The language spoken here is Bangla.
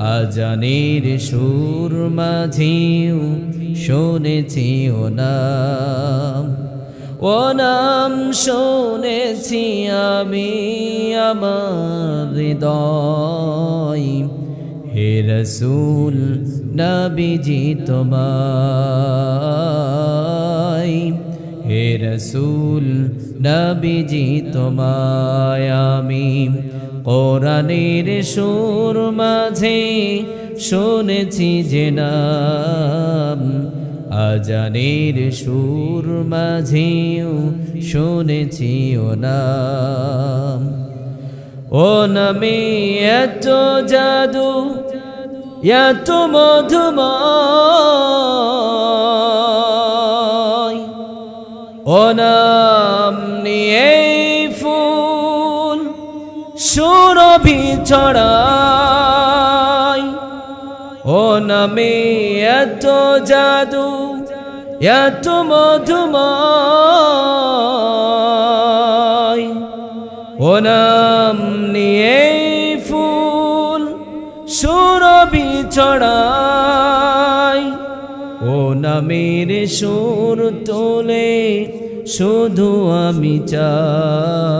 আজানের সুর মাঝেও শুনেছি ও নাম। ও নাম শুনেছি আমি আমার হৃদয়। হে রসুল, নবীজি তোমায়। হে রসুল, নবীজি তোমায় আমি কোরআনের সুর মাঝে শুনেছি যে নাম। আজানের সুর মাঝেও শুনেছি ও নাম। ও নামে এত জাদু, এত মধুময়। ও নাম নিয়ে সুরভি ছড়াই ও নামে এত জাদু, এত মধুময়। ও নাম নিয়ে ফুল সুরবি ছড়াই ও নামের সুর তোলে শুধু আমি চাই।